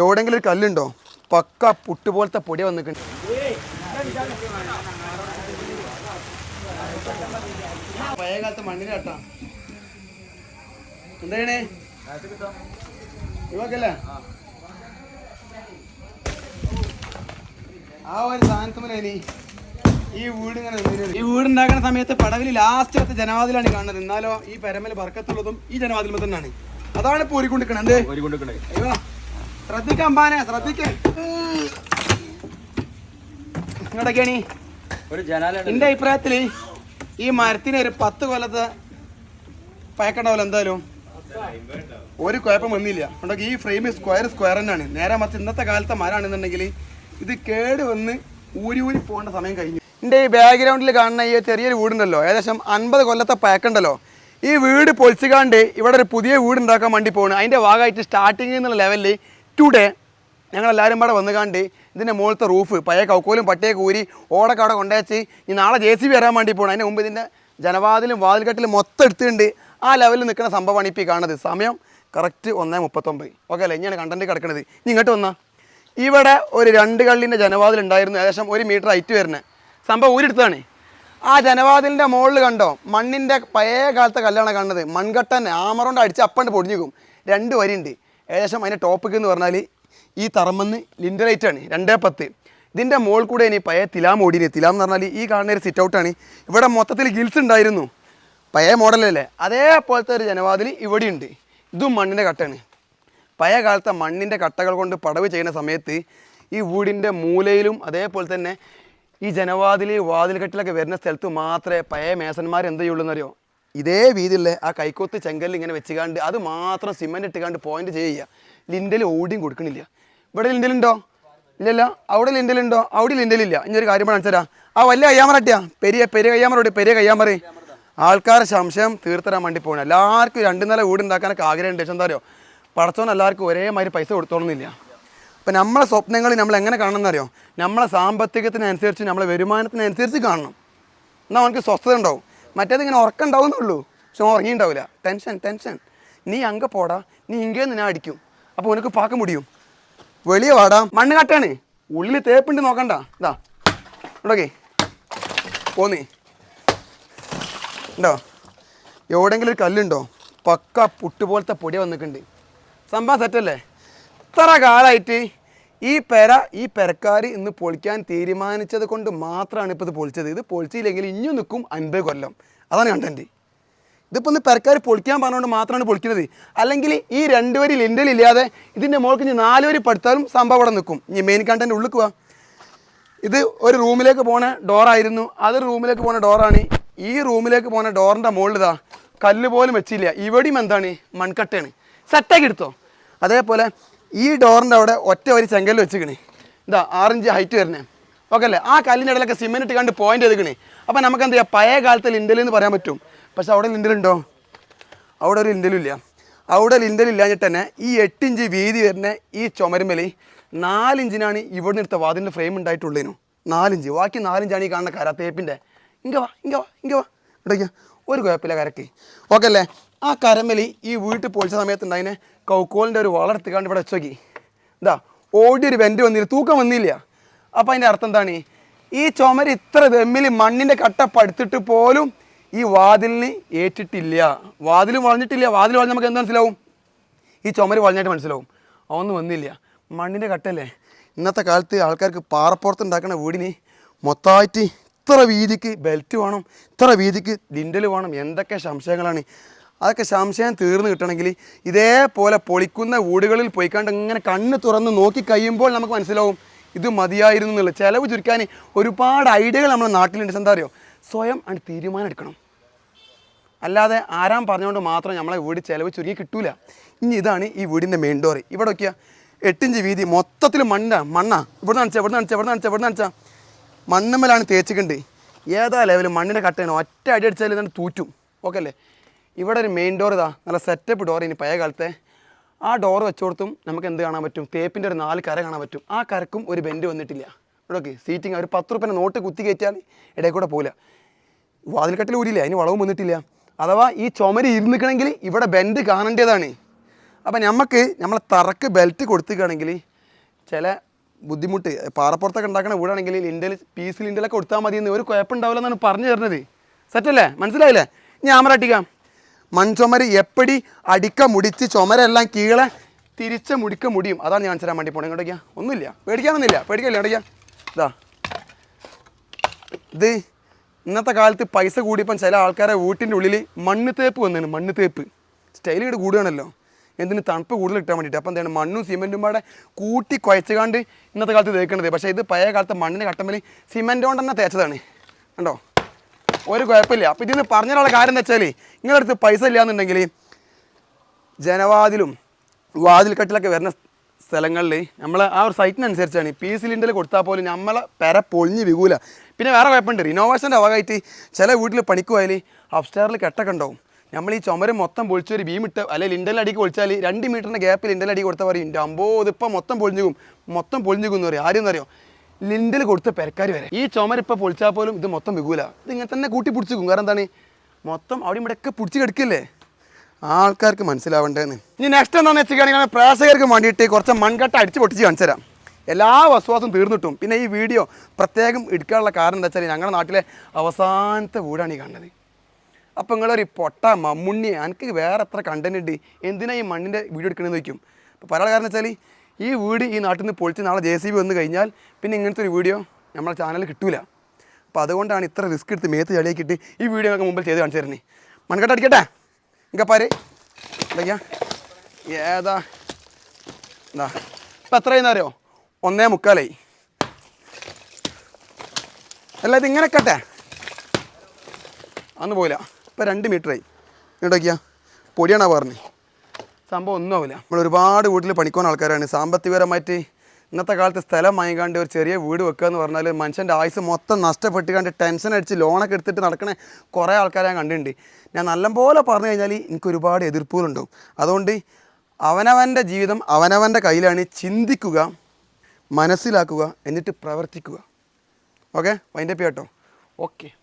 എവിടെങ്കിലും ഒരു കല്ലുണ്ടോ? പക്ക പുട്ട് പോലത്തെ പൊടി വന്നിട്ടുണ്ട്. പഴയ കാലത്തെ മണ്ണിന് കേട്ടാ. എന്താണേ? ഇവക്കല്ലേ? ആ ഒരു സാധനത്തുമല്ലേ ഈ വീട് ഇങ്ങനെ. ഈ വീട് ഉണ്ടാക്കുന്ന സമയത്ത് പടവിൽ ലാസ്റ്റ് ജനവാതിലാണ് കാണുന്നത്. എന്നാലോ ഈ പരമൽ ബർക്കത്തുള്ളതും ഈ ജനവാതിൽ തന്നെയാണ്. അതാണ് ഇപ്പൊ ഊരിക്കൊണ്ടിരിക്കണത് എന്ത് അയ്യോ ശ്രദ്ധിക്കാം പാനെ ശ്രദ്ധിക്കേ. ഇങ്ങോട്ടൊക്കെയാണ്. ഒരു ജനാല എന്റെ അഭിപ്രായത്തിൽ ഈ മരത്തിന് ഒരു പത്ത് കൊല്ലത്തെ പയക്കണ്ടാവില്ല എന്തായാലും ഒരു കുഴപ്പം വന്നില്ല. ഉണ്ടെങ്കിൽ ഈ ഫ്രെയിം സ്ക്വയർ സ്ക്വയർ തന്നെയാണ്. നേരെ മറിച്ച് ഇന്നത്തെ കാലത്തെ മരമാണെന്നുണ്ടെങ്കിൽ ഇത് കേട് വന്ന് ഊരി ഊരി പോകേണ്ട സമയം കഴിഞ്ഞു. എന്റെ ഈ ബാക്ക്ഗ്രൗണ്ടിൽ കാണുന്ന ഈ ചെറിയൊരു വീടുണ്ടല്ലോ. ഏകദേശം അൻപത് കൊല്ലത്തെ പയക്കുണ്ടല്ലോ. ഈ വീട് പൊളിച്ചുകാണ്ട് ഇവിടെ ഒരു പുതിയ വീട് ഉണ്ടാക്കാൻ വേണ്ടി പോകണം അതിന്റെ ഭാഗമായിട്ട് സ്റ്റാർട്ടിങ് എന്നുള്ള ലെവലിൽ ടുഡേ ഞങ്ങളെല്ലാവരും കൂടെ വന്ന് കണ്ട് ഇതിന്റെ മുകളിലത്തെ റൂഫ് പഴയ കൗക്കോലും പട്ടിയൊക്കെ ഊരി ഓടൊക്കെ അവിടെ കൊണ്ടുവച്ച് ഇനി നാളെ ജെ സി ബി വരാൻ വേണ്ടി പോകണം അതിന് മുമ്പ് ഇതിന്റെ ജനവാതിലും വാതിൽക്കെട്ടിലും മൊത്തം എടുത്തിട്ടുണ്ട്. ആ ലെവലിൽ നിൽക്കുന്ന സംഭവമാണ് ഇപ്പോൾ ഈ കാണുന്നത്. സമയം കറക്റ്റ് ഒന്നേ മുപ്പത്തൊമ്പത്. ഓക്കെ അല്ലേ? ഇനിയാണ് കണ്ടന്റ് കിടക്കുന്നത് ഇനി ഇങ്ങോട്ട് വന്നാൽ ഇവിടെ ഒരു രണ്ട് കള്ളിന്റെ ജനവാതിൽ ഉണ്ടായിരുന്നു. ഏകദേശം ഒരു മീറ്റർ ഹൈറ്റ് വരുന്നത്. സംഭവം ഊരെടുത്തതാണ് ആ ജനവാതിലിന്റെ മുകളിൽ കണ്ടോ? മണ്ണിന്റെ പഴയ കാലത്തെ കല്ലാണ് കണ്ടത് മൺകട്ടൻ ആമറോണ്ട് അടിച്ച് അപ്പണ്ട് പൊടിഞ്ഞിക്കും രണ്ട് വരിയുണ്ട്. ഏകദേശം അതിന്റെ ടോപ്പിക് എന്ന് പറഞ്ഞാൽ ഈ ലിൻഡലൈറ്റ് ആണ് രണ്ടേ പത്ത്. ഇതിന്റെ മോൾ കൂടെ ഇനി പഴയ തിലാം ഓടിന് തിലാം എന്ന് പറഞ്ഞാൽ ഈ കാണുന്ന ഒരു സിറ്റ് ഔട്ടാണ് ഇവിടെ മൊത്തത്തിൽ ഗിൽസ് ഉണ്ടായിരുന്നു. പഴയ മോഡലല്ലേ അതേപോലത്തെ ഒരു ജനവാതിൽ ഇവിടെയുണ്ട് ഇതും മണ്ണിന്റെ കട്ടയാണ്. പഴയ കാലത്തെ മണ്ണിന്റെ കട്ടകൾ കൊണ്ട് പടവ് ചെയ്യുന്ന സമയത്ത് ഈ വീടിന്റെ മൂലയിലും അതേപോലെ തന്നെ ഈ ജനവാതിൽ വാതിൽക്കെട്ടിലൊക്കെ വരുന്ന സ്ഥലത്ത് മാത്രമേ പഴയ മേസന്മാർ എന്ത് ചെയ്യുള്ളൂ എന്നറിയോ? ഇതേ വീതിയിലെ ആ കൈക്കൊത്ത് ചെങ്കല്ല് ഇങ്ങനെ വെച്ചുകാണ്ട് അത് മാത്രം സിമെന്റ് ഇട്ടുകാണ്ട് പോയിന്റ് ചെയ്യുക. ലിൻഡൽ ഓടിയും കൊടുക്കണില്ല. ഇവിടെ ലിൻഡലുണ്ടോ? ഇല്ലല്ല. അവിടെ ലിൻഡലുണ്ടോ? അവിടെ ലിൻഡലില്ല. ഇനി ഒരു കാര്യം കാണിച്ചു തരാം ആ വലിയ കയ്യാമറട്ടിയാ? പെരിയ പെരിയ കയ്യാമറോട് പെരിയ കയ്യാമറ. ആൾക്കാർ സംശയം തീർത്തരാൻ വേണ്ടി പോകണം എല്ലാവർക്കും രണ്ട് നില വീട് ഉണ്ടാക്കാനൊക്കെ ആഗ്രഹമുണ്ട്. പക്ഷെ എന്താ പറയുക പടച്ചോൻ എല്ലാവർക്കും ഒരേമാതിരി പൈസ കൊടുത്തോളുന്നില്ല അപ്പം നമ്മളെ സ്വപ്നങ്ങൾ നമ്മൾ എങ്ങനെ കാണണം അറിയോ? നമ്മളെ സാമ്പത്തികത്തിനനുസരിച്ച് നമ്മളെ വരുമാനത്തിനനുസരിച്ച് കാണണം. എന്നാൽ അവനക്ക് സ്വസ്ഥത ഉണ്ടാവും. മറ്റേത് ഇങ്ങനെ ഉറക്കം ഉണ്ടാവുന്നുള്ളൂ പക്ഷെ ഉറങ്ങിയിട്ടുണ്ടാവില്ല. ടെൻഷൻ ടെൻഷൻ നീ അങ്ക പോടാ. നീ ഇങ്ങേന്ന് ഞാൻ അടിക്കും. അപ്പോൾ ഉനക്ക് പാക്ക മുടിയും. വെളിയെ വാടാ. മണ്ണ് കാട്ടാണ്. ഉള്ളിൽ തേപ്പുണ്ട് നോക്കണ്ട. ഇതാ ഇവിടൊക്കെ. പോന്നേ. ഉണ്ടോ എവിടെങ്കിലും ഒരു കല്ലുണ്ടോ? പക്ക പുട്ട് പോലത്തെ പൊടി വന്നിട്ടുണ്ട്. സംഭവം സെറ്റല്ലേ ഇത്ര കാലമായിട്ട് ഈ പെര ഈ പെരക്കാർ ഇന്ന് പൊളിക്കാൻ തീരുമാനിച്ചത് കൊണ്ട് മാത്രമാണ് ഇപ്പോൾ ഇത് പൊളിച്ചത്. ഇത് പൊളിച്ചില്ലെങ്കിൽ ഇഞ്ഞു നിൽക്കും അൻപത് കൊല്ലം. അതാണ് കണ്ടന്റ് ഇതിപ്പോൾ ഒന്ന് പെരക്കാർ പൊളിക്കാൻ പറഞ്ഞുകൊണ്ട് മാത്രമാണ് പൊളിക്കുന്നത്. അല്ലെങ്കിൽ ഈ രണ്ട് വരി ലിൻഡൽ ഇല്ലാതെ ഇതിന്റെ മുകൾക്ക് ഇനി നാല് വരി പടുത്താലും സംഭവം അവിടെ നിൽക്കും ഇനി മെയിൻ കണ്ടന്റ് ഉള്ളിൽ ഇത് ഒരു റൂമിലേക്ക് പോണ ഡോറായിരുന്നു അതൊരു റൂമിലേക്ക് പോണ ഡോറാണ് ഈ റൂമിലേക്ക് പോണ ഡോറിന്റെ മുകളിൽ ഇതാ കല്ല് പോലും വെച്ചില്ല. ഇവിടെയും എന്താണ്? മൺകട്ടയാണ്. സെറ്റാക്കി എടുത്തോ. അതേപോലെ ഈ ഡോറിന്റെ അവിടെ ഒറ്റ ഒരു ചെങ്കൽ വെച്ചിക്കണേ ഇതാ ആറിഞ്ച് ഹൈറ്റ് വരണേ ഓക്കെ അല്ലേ? ആ കല്ലിന്റെ ഇടയിലൊക്കെ സിമെന്റ് ഇട്ട് കണ്ട് പോയിന്റ് ചെയ്തിക്കണേ അപ്പോൾ നമുക്ക് എന്താ ചെയ്യാം? പഴയ കാലത്തെ ലിൻഡൽ എന്ന് പറയാൻ പറ്റും. പക്ഷെ അവിടെ ലിൻഡലുണ്ടോ അവിടെ ഒരു ലിൻഡലില്ല അവിടെ ലിൻഡലില്ലാഞ്ഞിട്ട് തന്നെ ഈ എട്ടിഞ്ച് വീതി വരുന്ന ഈ ചുമരുമലി നാലിഞ്ചിനാണ് ഇവിടെ എടുത്ത വാതിന്റെ ഫ്രെയിം ഉണ്ടായിട്ടുള്ളതിനു നാലിഞ്ച്. ബാക്കി നാലിഞ്ചാണ് ഈ കാണുന്ന കര തേപ്പിന്റെ ഇങ്ങ വാ ഇങ്ങ വാ ഇങ്ങ വാ. ഇടയ്ക്ക് ഒരു കുഴപ്പമില്ല കരക്ക്. ഓക്കെ അല്ലേ? ആ കരമലി ഈ വീട്ടിൽ പൊളിച്ച സമയത്ത് ഉണ്ടായിനെ കൗക്കോലിന്റെ ഒരു വളർത്തിക്കാണ്ട് ഇവിടെ വെച്ചോക്കി എന്താ ഓടി ഒരു വെന്റ് വന്നില്ല തൂക്കം വന്നില്ല. അപ്പോൾ അതിന്റെ അർത്ഥം എന്താണ്? ഈ ചുമര് ഇത്ര വെമ്മിൽ മണ്ണിന്റെ കട്ട പടുത്തിട്ട് പോലും ഈ വാതിലിന് ഏറ്റിട്ടില്ല. വാതിലും വളഞ്ഞിട്ടില്ല വാതിൽ വളഞ്ഞ നമുക്ക് എന്ത് മനസ്സിലാവും? ഈ ചുമര് വളഞ്ഞായിട്ട് മനസ്സിലാവും. അതൊന്നും വന്നില്ല. മണ്ണിന്റെ കട്ടല്ലേ ഇന്നത്തെ കാലത്ത് ആൾക്കാർക്ക് പാറപ്പുറത്ത് ഉണ്ടാക്കുന്ന വീടിന് മൊത്തമായിട്ട് ഇത്ര വീതിക്ക് ബെൽറ്റ് വേണം ഇത്ര വീതിക്ക് ലിൻഡൽ വേണം. എന്തൊക്കെ സംശയങ്ങളാണ്. അതൊക്കെ സംശയം തീർന്നു കിട്ടണമെങ്കിൽ ഇതേപോലെ പൊളിക്കുന്ന വീടുകളിൽ പോയിക്കാണ്ട് ഇങ്ങനെ കണ്ണ് തുറന്ന് നോക്കി കഴിയുമ്പോൾ നമുക്ക് മനസ്സിലാവും ഇത് മതിയായിരുന്നു എന്നുള്ളത് ചിലവ് ചുരുക്കാൻ ഒരുപാട് ഐഡിയകൾ നമ്മുടെ നാട്ടിലുണ്ട്. എന്താ അറിയോ? സ്വയം ആണ് തീരുമാനം എടുക്കണം. അല്ലാതെ ആരാം പറഞ്ഞുകൊണ്ട് മാത്രം നമ്മളെ വീട് ചിലവ് ചുരുക്കി കിട്ടൂല. ഇനി ഇതാണ് ഈ വീടിന്റെ മെയിൻ ഡോർ ഇവിടെ നോക്കിയാൽ എട്ടിഞ്ച് വീതി മൊത്തത്തിൽ മണ്ണാ മണ്ണാ. ഇവിടെ നനച്ചാ ഇവിടെ നനച്ചാ ഇവിടെ നനച്ചാ ഇവിടെ നനച്ചാ മണ്ണമ്മലാണ് തേച്ചിട്ടുണ്ട് ഏതാ ലെവൽ മണ്ണിനെ കട്ടയാണ്. ഒറ്റ അടി അടിച്ചാൽ ഇതാണ് തൂറ്റും. ഓക്കെ അല്ലേ? ഇവിടെ ഒരു മെയിൻ ഡോർ ഇതാ. നല്ല സെറ്റപ്പ് ഡോർ ഇനി പഴയ കാലത്തെ. ആ ഡോർ വെച്ചോടത്തും നമുക്ക് എന്ത് കാണാൻ പറ്റും? തേപ്പിന്റെ ഒരു നാല് കര കാണാൻ പറ്റും. ആ കരക്കും ഒരു ബെൻഡ് വന്നിട്ടില്ല. ഇവിടെ സീറ്റിംഗ് ഒരു പത്ത് റുപ്യന്റെ നോട്ട് കുത്തി കയറ്റിയാൽ ഇടയിൽ കൂടെ പോകില്ല വാതിൽക്കെട്ടിൽ ഊരില്ല അതിന് വളവും വന്നിട്ടില്ല. അഥവാ ഈ ചുമര് ഇരുന്നിക്കണമെങ്കിൽ ഇവിടെ ബെൻഡ് കാണേണ്ടതാണ്. അപ്പം നമുക്ക് നമ്മളെ തറക്ക് ബെൽറ്റ് കൊടുത്തുകയാണെങ്കിൽ ചില ബുദ്ധിമുട്ട് പാറപ്പുറത്തൊക്കെ ഉണ്ടാക്കണ വീടാണെങ്കിൽ ലിൻഡൽ പീസ് ലിൻഡലൊക്കെ കൊടുത്താൽ മതി എന്ന് ഒരു കുഴപ്പമുണ്ടാവില്ല എന്നാണ് പറഞ്ഞു തരുന്നത്. സെറ്റല്ലേ മനസ്സിലായില്ലേ? ഞാൻ അമരട്ടിക്കാം മൺചുമര് എപ്പടി അടിക്ക മുടിച്ച് ചുമരെല്ലാം കീഴെ തിരിച്ച മുടിക്ക മുടിയും. അതാണ് ഞാൻ മനസ്സിലാൻ വേണ്ടി പോണേ. ഇങ്ങോട്ടേക്കാ ഒന്നുമില്ല. പേടിക്കാനൊന്നുമില്ല. പേടിക്കല്ലേ? ഇടയ്ക്കാ ഇതാ. ഇത് ഇന്നത്തെ കാലത്ത് പൈസ കൂടിയപ്പം ചില ആൾക്കാരെ വീട്ടിന്റെ ഉള്ളിൽ മണ്ണ് തേപ്പ് വന്നതാണ് മണ്ണ് തേപ്പ്. സ്റ്റൈൽ ഇട്ട് കൂടുകയാണല്ലോ എന്തിന് തണുപ്പ് കൂടുതൽ കിട്ടാൻ വേണ്ടിയിട്ട്. അപ്പം എന്താണ്? മണ്ണും സിമെന്റും പാടെ കൂട്ടി കുഴച്ചുകാണ്ട് ഇന്നത്തെ കാലത്ത് തേക്കണത്. പക്ഷേ ഇത് പഴയ കാലത്ത് മണ്ണിന്റെ കട്ടമ്പിൽ സിമെന്റ് കൊണ്ട് തന്നെ തേച്ചതാണ്. കണ്ടോ? ഒരു കുഴപ്പമില്ല. അപ്പം ഇതിന് പറഞ്ഞാലുള്ള കാര്യം എന്താ വെച്ചാൽ നിങ്ങളുടെ അടുത്ത് പൈസ ഇല്ലയെന്നുണ്ടെങ്കിൽ ജനവാതിലും വാതിൽക്കെട്ടിലൊക്കെ വരുന്ന സ്ഥലങ്ങളിൽ നമ്മൾ ആ ഒരു സൈറ്റിനനുസരിച്ചാണ് പി സിലിണ്ടറിൽ കൊടുത്താൽ പോലും നമ്മളെ പെര പൊളിഞ്ഞ് വികൂല. പിന്നെ വേറെ കുഴപ്പമുണ്ട്. റിനോവേഷന്റെ ഭാഗമായിട്ട് ചില വീട്ടിൽ പണിക്കുമായാൽ അപ്സ്റ്റാറിൽ കെട്ടൊക്കെ ഉണ്ടാവും. നമ്മൾ ഈ ചുമര് മൊത്തം പൊളിച്ച് ഒരു ബീം ഇട്ട് അല്ലെങ്കിൽ ലിൻഡൽ അടിക്ക് പൊളിച്ചാൽ രണ്ട് മീറ്ററിന്റെ ഗ്യാപ്പിൽ ലിൻഡൽ അടി കൊടുത്താൽ പറയും അമ്പോ ഇതിപ്പോൾ മൊത്തം പൊളിഞ്ഞുകും മൊത്തം പൊളിഞ്ഞു പോകും എന്ന് പറയും. ആരും എന്നറിയോ ലിൻഡൽ കൊടുത്ത പെരക്കാർ വരെ. ഈ ചുമര് ഇപ്പോൾ പൊളിച്ചാൽ പോലും ഇത് മൊത്തം വികൂല. ഇത് ഇങ്ങനെ തന്നെ കൂട്ടി പിടിച്ചു കാരണം എന്താണ്? മൊത്തം അവിടെ ഇവിടെയൊക്കെ പിടിച്ച് കിടക്കില്ലേ? ആൾക്കാർക്ക് മനസ്സിലാവേണ്ടതെന്ന് ഇനി നെക്സ്റ്റ് എന്താണെന്ന് വെച്ചിട്ടുണ്ടെങ്കിൽ പ്രേക്ഷകർക്ക് വേണ്ടിയിട്ട് കുറച്ച് മൺകട്ട അടിച്ച് പൊട്ടിച്ച് കാണിച്ചു തരാം. എല്ലാ വസ്വാസവും തീർന്നിട്ടും. പിന്നെ ഈ വീഡിയോ പ്രത്യേകം എടുക്കാനുള്ള കാരണം എന്താ വെച്ചാൽ ഞങ്ങളുടെ നാട്ടിലെ അവസാനത്തെ വീടാണ് ഈ കണ്ടത് അപ്പോൾ നിങ്ങളൊരു പൊട്ട മമ്മുണ്ണി എനിക്ക് വേറെ എത്ര കണ്ടന്റ് ഉണ്ട്? എന്തിനാണ് ഈ മണ്ണിന്റെ വീഡിയോ എടുക്കണമെന്ന് ചോദിക്കും. അപ്പോൾ പറയാനുള്ള കാരണം വെച്ചാൽ ഈ വീട് ഈ നാട്ടിൽ നിന്ന് പൊളിച്ച് നാളെ ജെ സി ബി വന്നു കഴിഞ്ഞാൽ പിന്നെ ഇങ്ങനത്തെ ഒരു വീഡിയോ നമ്മളെ ചാനലിൽ കിട്ടൂല. അപ്പോൾ അതുകൊണ്ടാണ് ഇത്ര റിസ്ക് എടുത്ത് മേത്ത് ചളിയാക്കിയിട്ട് ഈ വീഡിയോ നമുക്ക് മുമ്പിൽ ചെയ്ത് കാണിച്ചു തരുന്നത് മൺകട്ട അടിക്കട്ടെ? ഇങ്ങപ്പാർ എന്തൊക്കെയാ ഏതാ? എന്താ ഇപ്പം എത്രയെന്ന് അറിയോ? ഒന്നേ മുക്കാലായി അല്ല ഇത് ഇങ്ങനെ കട്ടെ അന്ന് പോയില്ല ഇപ്പം രണ്ട് മീറ്ററായി ഇങ്ങോട്ടൊക്കെയാ പൊടിയാണോ പറഞ്ഞത് സംഭവം ഒന്നുമില്ല ആവില്ല നമ്മൾ ഒരുപാട് വീട്ടിൽ പണിക്കുന്ന ആൾക്കാരാണ്. സാമ്പത്തികപരമായിട്ട് ഇന്നത്തെ കാലത്ത് സ്ഥലം വാങ്ങിക്കാണ്ട് ഒരു ചെറിയ വീട് വെക്കുക എന്ന് പറഞ്ഞാൽ മനുഷ്യന്റെ ആയുസ് മൊത്തം നഷ്ടപ്പെട്ടുകാണ്ട് ടെൻഷൻ അടിച്ച് ലോണൊക്കെ എടുത്തിട്ട് നടക്കണ കുറേ ആൾക്കാരെ ഞാൻ കണ്ടിട്ടുണ്ട്. ഞാൻ നല്ലപോലെ പറഞ്ഞു കഴിഞ്ഞാൽ എനിക്ക് ഒരുപാട് എതിർപ്പുകളുണ്ടാവും. അതുകൊണ്ട് അവനവന്റെ ജീവിതം അവനവന്റെ കയ്യിലാണ് ചിന്തിക്കുക മനസ്സിലാക്കുക എന്നിട്ട് പ്രവർത്തിക്കുക. ഓക്കെ? വൈൻഡപ്പ് ചെയ്യാട്ടോ ഓക്കെ.